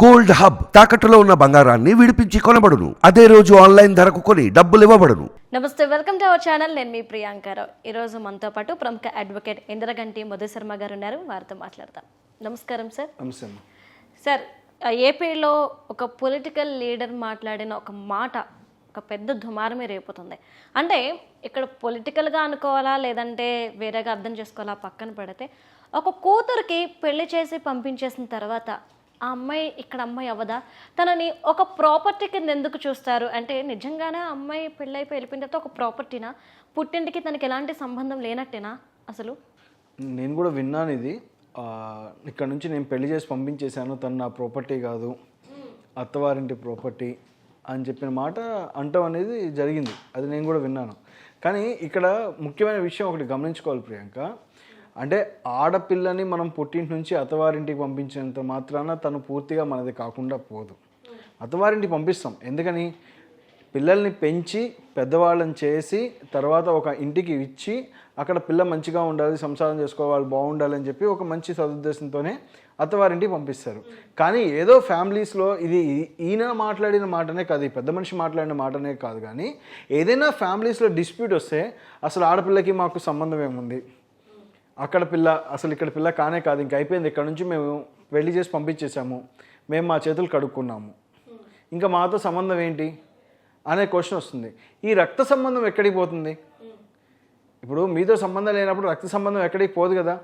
Gold hub తాకట్టులో ఉన్న బంగారాన్ని విడిపించి కొనబడును. అదే రోజు ఆన్లైన్ ధరకు కొని డబ్బులు ఇవ్వబడును. నమస్తే వెల్కమ్ టు అవర్ ఛానల్. నేను మీ ప్రియాంకారావు ఈరోజు మనతో పాటు ప్రముఖ అడ్వకేట్ ఇంద్రగంటి మధు శర్మ గారు ఉన్నారు. వారితో మాట్లాడతాం నమస్కారం సార్. అమ్మ. సార్ ఏపీలో ఒక పొలిటికల్ లీడర్ మాట్లాడిన ఒక మాట ఒక పెద్ద దుమారమే రేపుతుంది. అంటే ఇక్కడ పొలిటికల్గా అనుకోవాలా లేదంటే వేరేగా అర్థం చేసుకోవాలా పక్కన పెడితే ఒక కూతురికి పెళ్ళి చేసి పంపించేసిన తర్వాత ఆ అమ్మాయి ఇక్కడ అమ్మాయి అవ్వదా? తనని ఒక ప్రాపర్టీ కింద ఎందుకు చూస్తారు? అంటే నిజంగానే ఆ అమ్మాయి పెళ్ళైపోయి వెళ్ళిపోయిన తర్వాత ఒక ప్రాపర్టీనా పుట్టింటికి తనకి ఎలాంటి సంబంధం లేనట్టేనా అసలు? నేను కూడా విన్నాను ఇది. ఇక్కడ నుంచి నేను పెళ్ళి చేసి పంపించేశాను. తను నా ప్రాపర్టీ కాదు. అత్తవారింటి ప్రాపర్టీ అని చెప్పిన మాట అంటాం అనేది జరిగింది. అది నేను కూడా విన్నాను. కానీ ఇక్కడ ముఖ్యమైన విషయం ఒకటి గమనించుకోవాలి ప్రియాంక. అంటే ఆడపిల్లని మనం పుట్టింటి నుంచి అత్తవారింటికి పంపించినంత మాత్రాన తను పూర్తిగా మనది కాకుండా పోదు. అత్తవారింటికి పంపిస్తాం. ఎందుకని? పిల్లల్ని పెంచి పెద్దవాళ్ళని చేసి తర్వాత ఒక ఇంటికి ఇచ్చి అక్కడ పిల్ల మంచిగా ఉండాలి సంసారం చేసుకోవాలి బాగుండాలి అని చెప్పి ఒక మంచి సదుద్దేశంతోనే అత్తవారింటికి పంపిస్తారు. కానీ ఏదో ఫ్యామిలీస్లో ఇది ఈయన మాట్లాడిన మాటనే కాదు ఈ పెద్ద మనిషి మాట్లాడిన మాటనే కాదు కానీ ఏదైనా ఫ్యామిలీస్లో డిస్ప్యూట్ వస్తే అసలు ఆడపిల్లకి మాకు సంబంధం ఏముంది? అక్కడ పిల్ల అసలు ఇక్కడ పిల్ల కానే కాదు ఇంక అయిపోయింది. ఇక్కడ నుంచి మేము పెళ్ళి చేసి పంపించేసాము మేము మా చేతులు కడుక్కున్నాము. ఇంకా మాతో సంబంధం ఏంటి? అనే క్వశ్చన్ వస్తుంది. ఈ రక్త సంబంధం ఎక్కడికి పోతుంది? ఇప్పుడు మీతో సంబంధం లేనప్పుడు రక్త సంబంధం ఎక్కడికి పోదు కదా?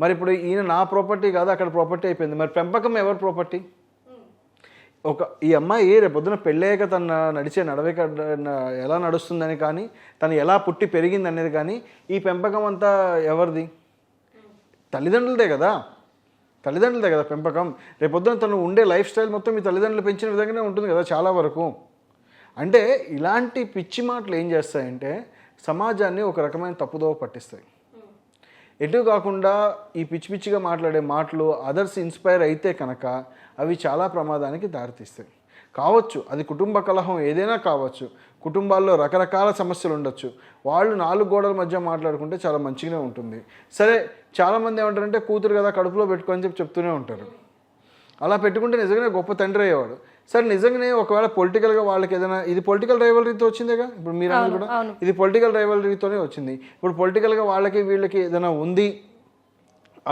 మరి ఇప్పుడు ఈయన నా ప్రాపర్టీ కాదు అక్కడ ప్రాపర్టీ అయిపోయింది. మరి పెంపకం ఎవరి ప్రాపర్టీ ఒక ఈ అమ్మాయి రేపొద్దున పెళ్ళయ్యాక తన నడిచే నడవక ఎలా నడుస్తుందని కానీ తను ఎలా పుట్టి పెరిగింది అనేది కానీ ఈ పెంపకం అంతా ఎవరిది? తల్లిదండ్రులదే కదా. తల్లిదండ్రులదే కదా పెంపకం. రేపొద్దున తను ఉండే లైఫ్ స్టైల్ మొత్తం మీ తల్లిదండ్రులు పెంచిన విధంగానే ఉంటుంది కదా చాలా వరకు. అంటే ఇలాంటి పిచ్చి మాటలు ఏం చేస్తాయంటే సమాజాన్ని ఒక రకమైన తప్పుదోవ పట్టిస్తాయి. ఎటు కాకుండా ఈ పిచ్చి పిచ్చిగా మాట్లాడే మాటలు అదర్స్ ఇన్స్పైర్ అయితే కనుక అవి చాలా ప్రమాదానికి దారితీస్తాయి. కావచ్చు. అది కుటుంబ కలహం ఏదైనా కావచ్చు. కుటుంబాల్లో రకరకాల సమస్యలు ఉండొచ్చు. వాళ్ళు నాలుగు గోడల మధ్య మాట్లాడుకుంటే చాలా మంచిగానే ఉంటుంది. సరే చాలామంది ఏమంటారంటే కూతురు కదా కడుపులో పెట్టుకొని చెప్పి చెప్తూనే ఉంటారు. అలా పెట్టుకుంటే నిజంగానే గొప్ప తండ్రి అయ్యేవాడు. సరే నిజంగానే ఒకవేళ పొలిటికల్గా వాళ్ళకి ఏదైనా ఇది పొలిటికల్ రైవలరీతో వచ్చిందేగా? ఇప్పుడు మీరు కూడా ఇది పొలిటికల్ రైవలరీతోనే వచ్చింది. ఇప్పుడు పొలిటికల్గా వాళ్ళకి వీళ్ళకి ఏదైనా ఉంది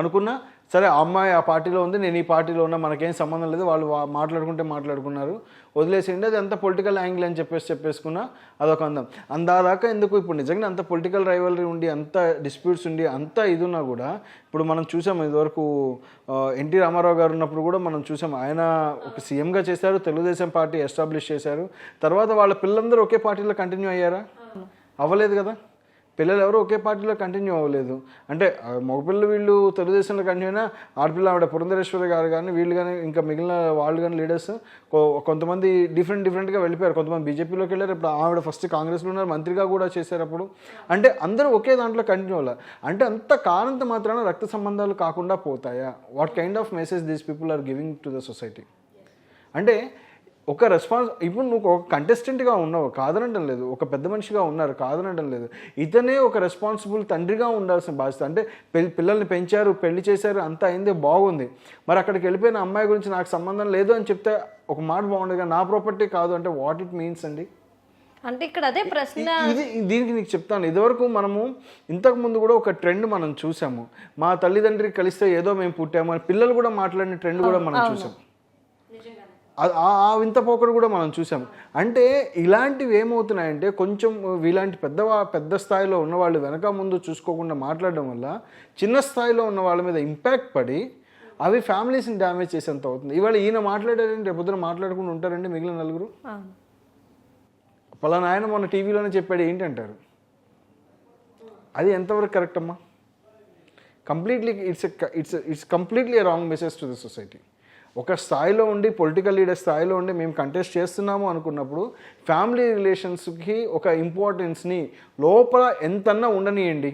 అనుకున్నా సరే ఆ అమ్మాయి ఆ పార్టీలో ఉంది నేను ఈ పార్టీలో ఉన్నా మనకేం సంబంధం లేదు వాళ్ళు మాట్లాడుకుంటే మాట్లాడుకున్నారు. వదిలేసిండి అది అంత పొలిటికల్ యాంగిల్ అని చెప్పేసి చెప్పేసుకున్నా అదొక అందం. అందాదాకా ఎందుకు ఇప్పుడు నిజంగా అంత పొలిటికల్ రైవలరీ ఉండి అంత డిస్ప్యూట్స్ ఉండి అంత ఇది ఉన్నా కూడా ఇప్పుడు మనం చూసాం ఇదివరకు ఎన్టీ రామారావు గారు ఉన్నప్పుడు కూడా మనం చూసాం ఆయన ఒక సీఎంగా చేశారు తెలుగుదేశం పార్టీ ఎస్టాబ్లిష్ చేశారు. తర్వాత వాళ్ళ పిల్లలందరూ ఒకే పార్టీలో కంటిన్యూ అయ్యారా? అవ్వలేదు కదా? పిల్లలు ఎవరు ఒకే పార్టీలో కంటిన్యూ అవ్వలేదు. అంటే మగపిల్లలు వీళ్ళు తెలుగుదేశంలో కంటిన్యూ అయినా ఆడపిల్ల ఆవిడ పురంధరేశ్వరి గారు కానీ వీళ్ళు కానీ ఇంకా మిగిలిన వాళ్ళు కానీ లీడర్స్ కొంతమంది డిఫరెంట్ డిఫరెంట్గా వెళ్ళిపోయారు. కొంతమంది బీజేపీలోకి వెళ్ళారు. ఇప్పుడు ఆవిడ ఫస్ట్ కాంగ్రెస్లో ఉన్నారు. మంత్రిగా కూడా చేశారు అప్పుడు. అంటే అందరూ ఒకే దాంట్లో కంటిన్యూ అవ్వాలి? అంటే అంత కారంత మాత్రాన రక్త సంబంధాలు కాకుండా పోతాయా? What kind of message these people are giving to the society అంటే ఒక రెస్పాన్స్ ఇప్పుడు నువ్వు ఒక కంటెస్టెంట్గా ఉన్నావు కాదనడం లేదు. ఒక పెద్ద మనిషిగా ఉన్నారు కాదనడం లేదు. ఇతనే ఒక రెస్పాన్సిబుల్ తండ్రిగా ఉండాల్సిన బాధ్యత. అంటే పెళ్ళి పిల్లల్ని పెంచారు పెళ్ళి చేశారు అంతా అయిందే బాగుంది. మరి అక్కడికి వెళ్ళిపోయిన అమ్మాయి గురించి నాకు సంబంధం లేదు అని చెప్తే ఒక మాట బాగుండదు కానీ నా ప్రాపర్టీ కాదు అంటే వాట్ ఇట్ మీన్స్ అండి? అంటే ఇక్కడ అదే ప్రశ్న ఇది దీనికి నీకు చెప్తాను. ఇదివరకు మనము ఇంతకు ముందు కూడా ఒక ట్రెండ్ మనం చూసాము. మా తల్లిదండ్రికి కలిస్తే ఏదో మేము పుట్టాము అని పిల్లలు కూడా మాట్లాడిన ట్రెండ్ కూడా మనం చూసాం ఆ- వింత పోకడు కూడా మనం చూసాం. అంటే ఇలాంటివి ఏమవుతున్నాయంటే కొంచెం ఇలాంటి పెద్ద పెద్ద స్థాయిలో ఉన్న వాళ్ళు వెనక ముందు చూసుకోకుండా మాట్లాడడం వల్ల చిన్న స్థాయిలో ఉన్న వాళ్ళ మీద ఇంపాక్ట్ పడి అవి ఫ్యామిలీస్ని డ్యామేజ్ చేసేంత అవుతుంది. ఇవాళ ఈయన మాట్లాడారంటే రేపు పొద్దున మాట్లాడుకుంటూ ఉంటారండి మిగిలిన నలుగురు. పలానా ఆయన మొన్న టీవీలోనే చెప్పాడు ఏంటంటారు? అది ఎంతవరకు కరెక్ట్ అమ్మా? Completely it's it's it's completely wrong message to the society ఒక స్థాయిలో ఉండి పొలిటికల్ లీడర్ స్థాయిలో ఉండి మేము కంటెస్ట్ చేస్తున్నాము అనుకున్నప్పుడు ఫ్యామిలీ రిలేషన్స్కి ఒక ఇంపార్టెన్స్ని లోపల ఎంతన్నా ఉండనియండి.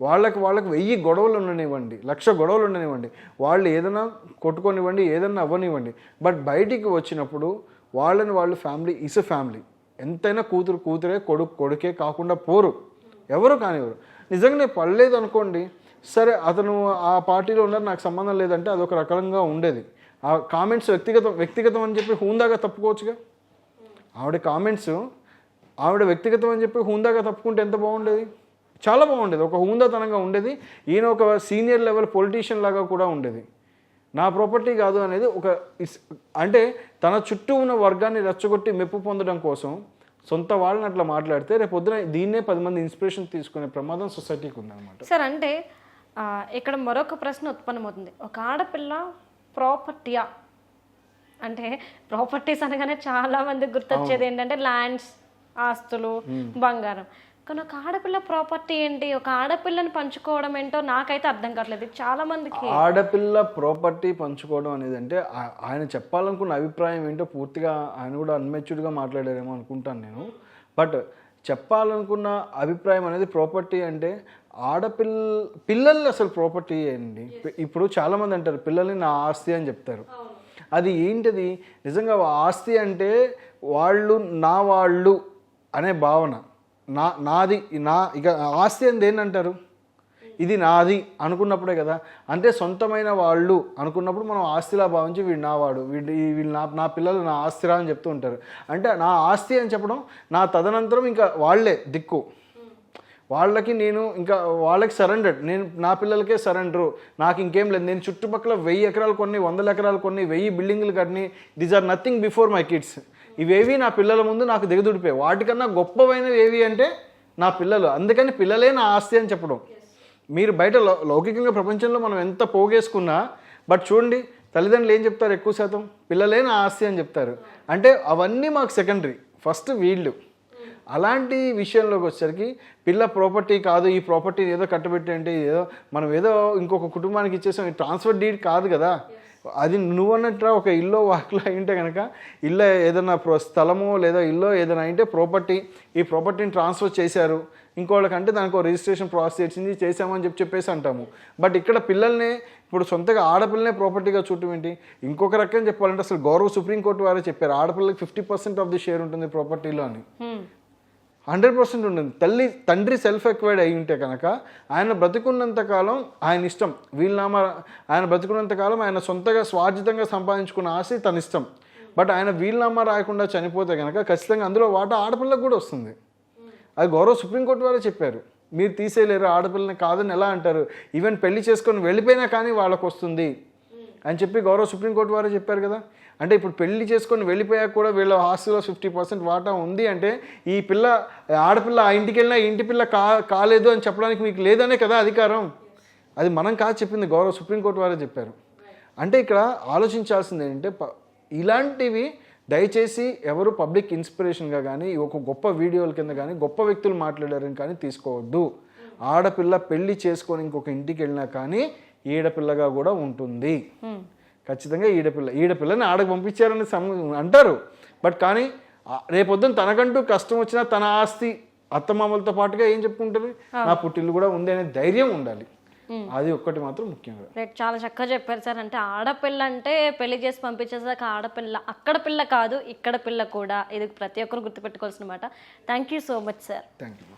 వాళ్ళకి వాళ్ళకి వెయ్యి గొడవలు ఉండనివ్వండి లక్ష గొడవలు ఉండనివ్వండి. వాళ్ళు ఏదైనా కొట్టుకొనివ్వండి ఏదైనా అవ్వనివ్వండి. బట్ బయటికి వచ్చినప్పుడు వాళ్ళని వాళ్ళు ఫ్యామిలీ ఇస్ ఫ్యామిలీ ఎంతైనా కూతురు కూతురే కొడుకు కొడుకే కాకుండా పోరు. ఎవరు కానివ్వరు. నిజంగానే పడలేదు అనుకోండి సరే అతను ఆ పార్టీలో ఉన్నారు నాకు సంబంధం లేదంటే అదొక రకంగా ఉండేది. ఆ కామెంట్స్ వ్యక్తిగతం వ్యక్తిగతం అని చెప్పి హూందాగా తప్పుకోవచ్చుగా? ఆవిడ కామెంట్స్ ఆవిడ వ్యక్తిగతం అని చెప్పి హూందాగా తప్పుకుంటే ఎంత బాగుండేది? చాలా బాగుండేది. ఒక హూందాతనంగా ఉండేది. ఈయన ఒక సీనియర్ లెవెల్ పొలిటీషియన్ లాగా కూడా ఉండేది. నా ప్రాపర్టీ కాదు అనేది ఒక అంటే తన చుట్టూ ఉన్న వర్గాన్ని రెచ్చగొట్టి మెప్పు పొందడం కోసం సొంత వాళ్ళని అట్లా మాట్లాడితే రేపు పొద్దున దీన్నే పది మంది ఇన్స్పిరేషన్ తీసుకునే ప్రమాదం సొసైటీకి ఉందన్నమాట సార్ అంటే ఇక్కడ మరొక ప్రశ్న ఉత్పన్నమవుతుంది. ఒక ఆడపిల్ల ప్రాపర్టీయా? అంటే ప్రాపర్టీస్ అనగానే చాలా మంది గుర్తొచ్చేది ఏంటంటే ల్యాండ్స్ ఆస్తులు బంగారం. కానీ ఒక ఆడపిల్ల ప్రాపర్టీ ఏంటి? ఒక ఆడపిల్లని పంచుకోవడం ఏంటో నాకైతే అర్థం కావట్లేదు. చాలా మందికి ఆడపిల్ల ప్రాపర్టీ పంచుకోవడం అనేది అంటే ఆయన చెప్పాలనుకున్న అభిప్రాయం ఏంటో పూర్తిగా ఆయన కూడా అన్మెచ్యూర్డ్గా మాట్లాడారేమో అనుకుంటాను నేను. బట్ చెప్పాలనుకున్న అభిప్రాయం అనేది ప్రాపర్టీ అంటే ఆడపిల్ల పిల్లల్ని అసలు ప్రాపర్టీ ఏంటి ఇప్పుడు చాలామంది అంటారు పిల్లల్ని నా ఆస్తి అని చెప్తారు. అది ఏంటిది? నిజంగా ఆస్తి అంటే వాళ్ళు నా వాళ్ళు అనే భావన. నా నాది నా ఇక ఆస్తి అని దేన్ని అంటారు ఇది నాది అనుకున్నప్పుడే కదా. అంటే సొంతమైన వాళ్ళు అనుకున్నప్పుడు మనం ఆస్తిలా భావించి వీడు నావాడు. వీడు వీళ్ళు నా నా పిల్లలు నా ఆస్తిరా అని చెప్తూ ఉంటారు. అంటే నా ఆస్తి అని చెప్పడం నా తదనంతరం ఇంకా వాళ్ళే దిక్కు. వాళ్ళకి నేను ఇంకా వాళ్ళకి సరెండర్ నేను నా పిల్లలకే సరెండరు నాకు ఇంకేం లేదు. నేను చుట్టుపక్కల వెయ్యి ఎకరాలు కొన్ని వందల ఎకరాలు కొన్ని వెయ్యి బిల్డింగ్లు కట్టిని. These are nothing before my kids ఇవేవి నా పిల్లల ముందు నాకు దిగదుడిపోయాయి. వాటికన్నా గొప్పవైనవి ఏవి అంటే నా పిల్లలు. అందుకని పిల్లలే నా ఆస్తి అని చెప్పడం. మీరు బయట లౌకికంగా ప్రపంచంలో మనం ఎంత పోగేసుకున్నా బట్ చూడండి తల్లిదండ్రులు ఏం చెప్తారు ఎక్కువ శాతం? పిల్లలే నా ఆస్తి అని చెప్తారు. అంటే అవన్నీ మాకు సెకండరీ ఫస్ట్ వీళ్ళు. అలాంటి విషయంలోకి వచ్చేసరికి పిల్ల ప్రాపర్టీ కాదు ఈ ప్రాపర్టీని ఏదో కట్టబెట్టి అంటే ఏదో మనం ఏదో ఇంకొక కుటుంబానికి ఇచ్చేసాం ట్రాన్స్ఫర్ డీడ్ కాదు కదా. అది నువ్వు అన్నట్టు ఒక ఇల్లు వాకిలో అయింటే కనుక ఇల్లు ఏదైనా ప్రో- స్థలమో లేదా ఇల్లు ఏదైనా అయింటే ప్రాపర్టీ ఈ ప్రాపర్టీని ట్రాన్స్ఫర్ చేశారు. ఇంకోళ్ళకంటే దానికి రిజిస్ట్రేషన్ ప్రాసెస్ చేసింది చేసామని చెప్పి చెప్పేసి అంటాము. బట్ ఇక్కడ పిల్లల్ని ఇప్పుడు సొంతగా ఆడపిల్లనే ప్రాపర్టీగా చూడటం ఏంటి? ఇంకొక రకం చెప్పాలంటే అసలు గౌరవ సుప్రీంకోర్టు వారే చెప్పారు ఆడపిల్లకి fifty percent of the share ఉంటుంది ప్రాపర్టీలో అని. Hmm. హండ్రెడ్ పర్సెంట్ ఉంటుంది. తల్లి తండ్రి సెల్ఫ్ ఎక్వైర్డ్ అయి ఉంటే కనుక ఆయన బ్రతికున్నంత కాలం ఆయన ఇష్టం. వీళ్ళనామా ఆయన బ్రతుకున్నంతకాలం ఆయన సొంతగా స్వార్జితంగా సంపాదించుకున్న ఆశ తన ఇష్టం. బట్ ఆయన వీళ్ళనామా రాయకుండా చనిపోతే కనుక ఖచ్చితంగా అందులో వాటా ఆడపిల్లకు కూడా వస్తుంది. అది గౌరవ సుప్రీంకోర్టు వారే చెప్పారు. మీరు తీసేయలేరు ఆడపిల్లని కాదని ఎలా అంటారు? ఈవెన్ పెళ్ళి చేసుకొని వెళ్ళిపోయినా కానీ వాళ్ళకు వస్తుంది అని చెప్పి గౌరవ సుప్రీంకోర్టు వారే చెప్పారు కదా. అంటే ఇప్పుడు పెళ్ళి చేసుకొని వెళ్ళిపోయాక కూడా వీళ్ళ ఆస్తిలో ఫిఫ్టీ పర్సెంట్ వాటా ఉంది అంటే ఈ పిల్ల ఆడపిల్ల ఆ ఇంటికి వెళ్ళినా ఇంటి పిల్ల కా కాలేదు అని చెప్పడానికి మీకు లేదనే కదా అధికారం? అది మనం కాదు చెప్పింది గౌరవ సుప్రీంకోర్టు వారే చెప్పారు. అంటే ఇక్కడ ఆలోచించాల్సింది ఏంటంటే ప- ఇలాంటివి దయచేసి ఎవరు పబ్లిక్ ఇన్స్పిరేషన్గా కానీ ఒక గొప్ప వీడియోల కింద కానీ గొప్ప వ్యక్తులు మాట్లాడారని కానీ తీసుకోవద్దు. ఆడపిల్ల పెళ్ళి చేసుకొని ఇంకొక ఇంటికి వెళ్ళినా కానీ ఈడపిల్లగా కూడా ఉంటుంది. ఖచ్చితంగా ఈడపిల్ల ఈడపిల్లని ఆడకు పంపించారని అంటారు. బట్ కానీ రేపొద్దున తనకంటూ కష్టం వచ్చినా తన ఆస్తి అత్తమామలతో పాటుగా ఏం చెప్పుకుంటుంది? నా పుట్టిల్లు కూడా ఉంది అనే ధైర్యం ఉండాలి. అది ఒక్కటి మాత్రం ముఖ్యంగా రైట్ చాలా చక్కగా చెప్పారు సార్. అంటే ఆడపిల్ల అంటే పెళ్ళి చేసి పంపించేసాక ఆడపిల్ల అక్కడ పిల్ల కాదు ఇక్కడ పిల్ల కూడా. ఇది ప్రతి ఒక్కరు గుర్తుపెట్టుకోవాల్సిన మాట. Thank you so much sir thank you